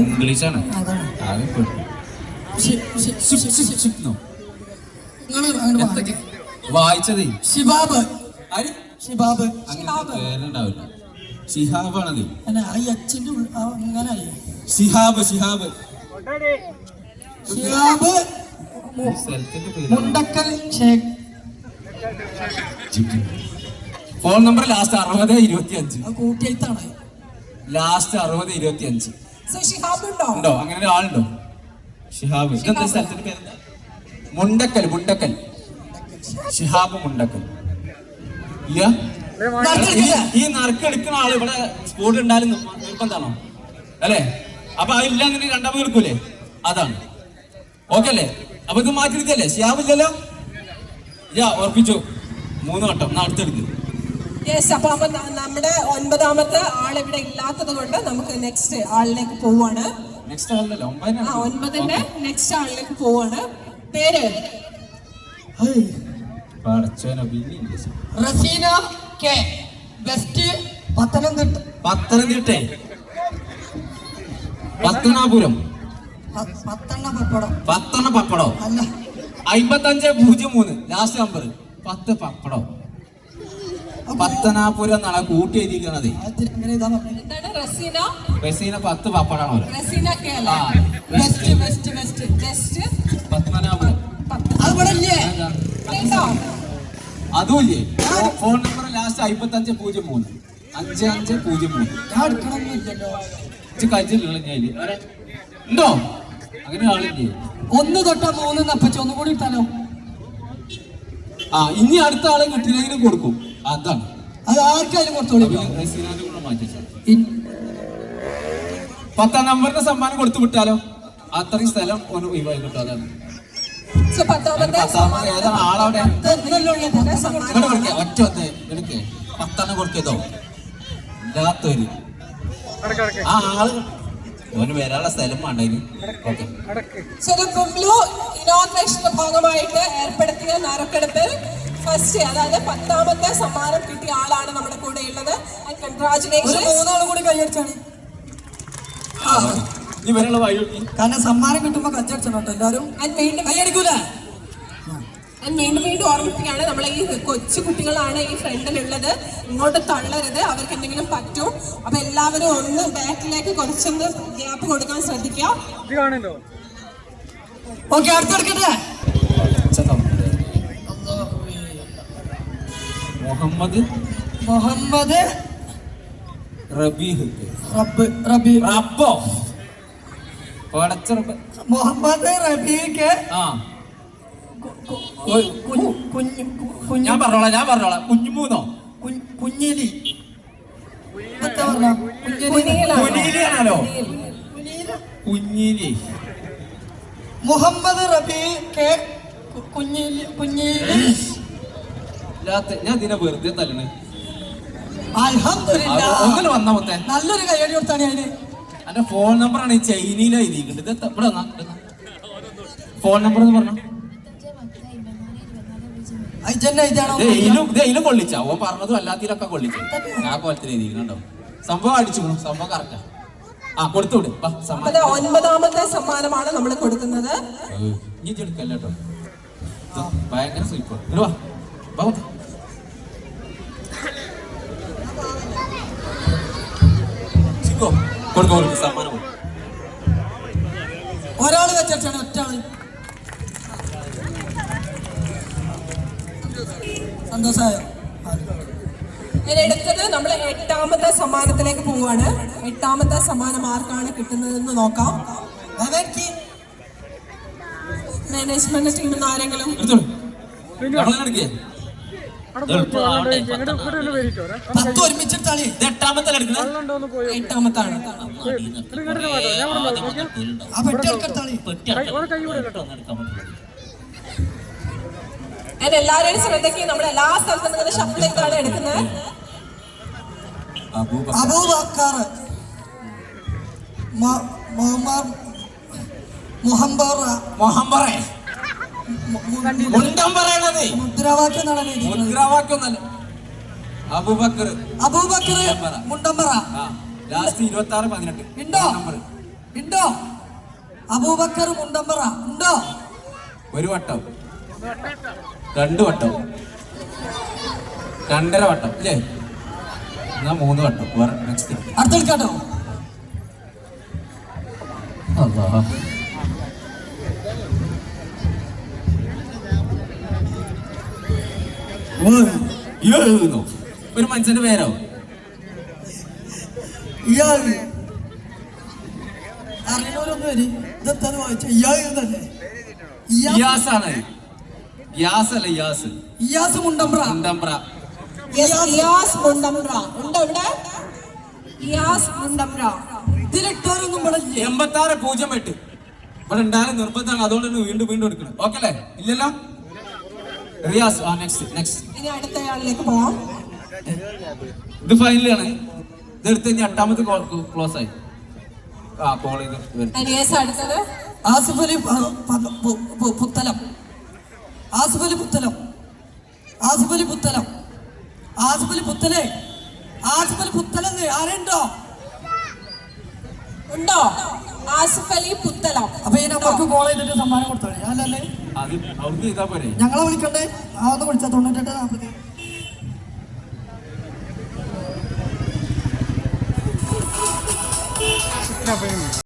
ഇംഗ്ലീഷാണ്. വായിച്ചതേ? ഷിബാബ് ഷിബാബ് പേരുണ്ടാവില്ല. ഷിഹാബാണത് അല്ല ആ അച്ഛന്റെ അങ്ങനെ അറിയാം ഷിഹാബ് ഷിഹാബ് പേര് Mundakkal Sheikh. Phone number last അറുപത് ഇരുപത്തി അഞ്ച് കൂട്ടിയെഴുത്താണ്. ലാസ്റ്റ് അറുപത് ഇരുപത്തി അഞ്ച് സോ ഷിഹാബ് ഉണ്ടോ? ഉണ്ടോ? അങ്ങനെ ഒരാളുണ്ടോ? ഷിഹാബ്. ഇതെന്താ സ്ഥലത്തിന്റെ പേരെന്താ മുണ്ടക്കൽ മുണ്ടക്കൽ. ഷിഹാബ്. മുണ്ടക്കൽ. ഇല്ല ഈ നറുക്ക് എടുക്കുന്ന ആൾ ഇവിടെ സ്പോട്ട് ഉണ്ടായാലും നിർബന്ധമാണോ അല്ലേ? അപ്പൊ അതില്ല അങ്ങനെ രണ്ടാമത് എടുക്കൂലേ? അതാണ്. ഓക്കെ അല്ലേ? അപ്പൊ ഇത് മാറ്റി എടുക്കല്ലേ ഷിഹാബ് ഇല്ലല്ലോ? ഇല്ല ഉറപ്പിച്ചു. മൂന്ന് വട്ടം. എന്നാ അടുത്തെടുക്ക്. യെസ് അപ്പൊ അപ്പൊ നമ്മുടെ ഒൻപതാമത്തെ ആൾ ഇവിടെ ഇല്ലാത്തത് കൊണ്ട് നമുക്ക് നെക്സ്റ്റ് ആളിലേക്ക് പോവാണ്. നെക്സ്റ്റ് ആ ഒൻപതിന്റെ നെക്സ്റ്റ് ആളിലേക്ക് പോവാണ്. പേര്? റസീന കെ. വെസ്റ്റ് പത്തനംതിട്ട. പത്തനംതിട്ട? പത്തനാപുരം. പത്തെണ്ണ പപ്പടം പത്തെണ്ണ പപ്പടോ അല്ല. അമ്പത്തഞ്ച് പൂജ്യം മൂന്ന്. ലാസ്റ്റ് നമ്പർ പത്ത് പപ്പടോ. പത്തനാപുരം എന്നാണ് കൂട്ടി എഴുതിയിരിക്കുന്നത്. റസീന? പത്ത് പപ്പടാണോ അതുമില്ലേ ഫോൺ നമ്പർ ലാസ്റ്റ് അമ്പത്തഞ്ച് പൂജ്യം മൂന്ന്. അഞ്ച് അഞ്ച് പൂജ്യം മൂന്ന്. ഞാൻ ഉണ്ടോ? അങ്ങനെ ആളില്ലേ? ഒന്ന് തൊട്ട മൂന്ന് നപ്പച്ച ഒന്നും കൂടി ഇട്ടാലോ? ആ ഇനി അടുത്ത ആളെ കിട്ടിയില്ലെങ്കിലും കൊടുക്കും. അതാണ്. അത് ആർക്കായാലും കൊടുത്തോളൂ. പത്താം നമ്പറിന്റെ സമ്മാനം കൊടുത്തു വിട്ടാലോ? അത്രയും സ്ഥലം ഒന്ന് ഒഴിവായി കിട്ടും അതാണ്. ആളവിടെ? ഒറ്റ എടുക്കേ പത്തെണ്ണം കൊടുക്കേതോ ഇല്ലാത്തൊരു. ആ ആൾ ഓന് വരാനുള്ള സ്ഥലം വേണ്ടതിന് ഓക്കെ. ഇനോഗ്രേഷന്റെ ഭാഗമായിട്ട് ഏർപ്പെടുത്തിയ നറുക്കെടുപ്പിൽ ഫസ്റ്റ് അതായത് പത്താമത്തെ സമ്മാനം കിട്ടിയ ആളാണ് നമ്മുടെ കൂടെ ഉള്ളത്. ഒരു കൺഗ്രാചുലേഷൻ മൂന്നാളും കൂടി കൈയടിച്ചാണ് കാരണം സമ്മാനം കിട്ടുമ്പോ കച്ചടിച്ചണം കേട്ടോ എല്ലാരും വീണ്ടും കൈയടിക്കൂല ഞാൻ വീണ്ടും വീണ്ടും ഓർമ്മിപ്പിക്കുകയാണ് നമ്മളെ ഈ കൊച്ചു കുട്ടികളാണ് ഈ ഫ്രണ്ടിലുള്ളത്. ഇങ്ങോട്ട് തള്ളരുത് അവർക്ക് എന്തെങ്കിലും പറ്റും. അപ്പൊ എല്ലാവരും ഒന്ന് ബാക്കിലേക്ക് കുറച്ചൊന്ന് ഗ്യാപ്പ് കൊടുക്കാൻ ശ്രദ്ധിക്കുക. ഓക്കെ അടുത്തെടുക്കട്ടെ. മുഹമ്മദ്. മുഹമ്മദ്. റബീഹ് റബ്ബ് റബി. റബ്ബോ. മുഹമ്മദ് റബീക്ക്. ആ. ഞാൻ പറഞ്ഞോളാം ഞാൻ പറഞ്ഞോളാം. കുഞ്ഞുമൂന്നോ? കുഞ്ഞിലി. കുഞ്ഞിലിയാണല്ലോ കുഞ്ഞിലി. മുഹമ്മദ് റബീക്ക് കുഞ്ഞിലി കുഞ്ഞിലി. ഇല്ലാത്ത ഞാൻ ഇതിനെ വെറുതെ തല്ലണ്. ഒന്നിന് വന്ന മൊത്തേ. നല്ലൊരു കൈയടി കൊടുത്താണ് അതിന് എന്റെ ഫോൺ നമ്പർ ആണ് ചൈനയിലാ എഴുതിയിട്ടുണ്ട് ഇത് എത്ത- ഇവിടെ. ഫോൺ നമ്പർ എന്ന് പറഞ്ഞു. ഇതിലും കൊള്ളിച്ചാ. ഓൻ പറഞ്ഞതും അല്ലാത്തതിലൊക്കെ കൊള്ളിച്ചു. ഞാൻ കോലത്തിൽ എഴുതിയിട്ടുണ്ടോ സംഭവം അടിച്ചു സംഭവം കറക്റ്റാ ആ. കൊടുത്തു വിട്. വാ, അപ്പൊ സമ്മാനം ഒൻപതാമത്തെ സമ്മാനമാണ് നമ്മൾ കൊടുക്കുന്നത്. ഇനി ചെടുക്കല്ലോ ഭയങ്കര ഇങ്ങട് വാ. കൊടുക്കോ സമ്മാനം ഒരാൾ വെച്ചാണ് ഒറ്റ ആൾ സന്തോഷായോ? ഇനി നമ്മൾ എട്ടാമത്തെ സമ്മാനത്തിലേക്ക് പോവാണ് എട്ടാമത്തെ സമ്മാനം ആർക്കാണ് കിട്ടുന്നതെന്ന് നോക്കാം. മാനേജ്മെന്റ് ടീമിൽ നിന്ന് ആരെങ്കിലും എടുത്തോളൂ. പത്ത് ഒരുമിച്ചെടുത്താളി ഇത് എട്ടാമത്തെ എട്ടാമത്താണ്. ആ പെട്ടി എടുക്കെടുത്താളി ഞാൻ എല്ലാവരുടെയും ശ്രദ്ധയ്ക്ക് നമ്മൾ എല്ലാ സ്ഥലത്തും നിന്ന് ഷഫിൾ ചെയ്താണ് എടുക്കുന്നത്. അബൂബക്കർ മ- മുഹമ്മദ് മുഹമ്മദ് മൊഹമ്പറേ. മുണ്ടം പറയണത്. മുദ്രാവാക്യം മുദ്രാവാക്യം അബൂബക്കർ. അബൂബക്കർ മുണ്ടം ആ ലാസ്റ്റ് ഇരുപത്തി ആറ് പതിനെട്ട് ഉണ്ടോ ഉണ്ടോ അബൂബക്കർ മുണ്ടമ്പറ. ഉണ്ടോ ഒരു വട്ടം. രണ്ട് വട്ടം. രണ്ടര വട്ടം. ഇല്ലേ? എന്നാ മൂന്ന് വട്ടം. നെക്സ്റ്റ് ഒരു മനുഷ്യന്റെ പേരോ ഇയാൾ. അറിയണവരൊന്നും വരി. വായിച്ച? ഇയാൾ എന്നല്ലേ? ഇയാസ് ആണ് അല്ല ഇയാസ്? മുണ്ടമ്പ്ര. ഇയാസ് മുണ്ടമ്പ്ര. ഉണ്ടോ ഇവിടെ ഇയാസ് മുണ്ടമ്പ്ര. ഇതിലിട്ടവരൊന്നും ഇവിടെ ഇല്ലേ? എൺപത്തി ആറ് പൂജ്യം എട്ട്. ഇവിടെ ഉണ്ടായാലും നിർബന്ധമാണ്. അതുകൊണ്ട് വീണ്ടും വീണ്ടും എടുക്കണം. ഓക്കെ അല്ലേ ഇല്ലല്ലോ? റിയാസ് ആ നെക്സ്റ്റ് നെക്സ്റ്റ് ഇനി അടുത്തയാളിലേക്ക് പോവാം. ഇത് ഫൈനലാണ് ഇത് എടുത്ത് ഇനി എട്ടാമത് ക്ലോസ് ആയി. ആ കോൾ ചെയ്ത്. അടുത്തത്. ആസിഫ് അലി പുത്തലം. ആസിഫ് അലി പുത്തലം. ആസിഫ് അലി പുത്തലം. ആസിഫ് അലി പുത്തലേ. ആസിഫ് അലി പുത്തലെന്ന് ആരുണ്ടോ? ഉണ്ടോ? ആസിഫ് അലി പുത്തലം. അപ്പൊ ഈ നമ്പർക്ക് കോൾ ചെയ്തിട്ട് സമ്മാനം കൊടുത്തോളി അല്ലല്ലേ ഞങ്ങളെ വിളിക്കണ്ടേ? ആ ഒന്ന് വിളിച്ചാ തൊണ്ണൂറ്റെട്ട് നാൽപ്പത്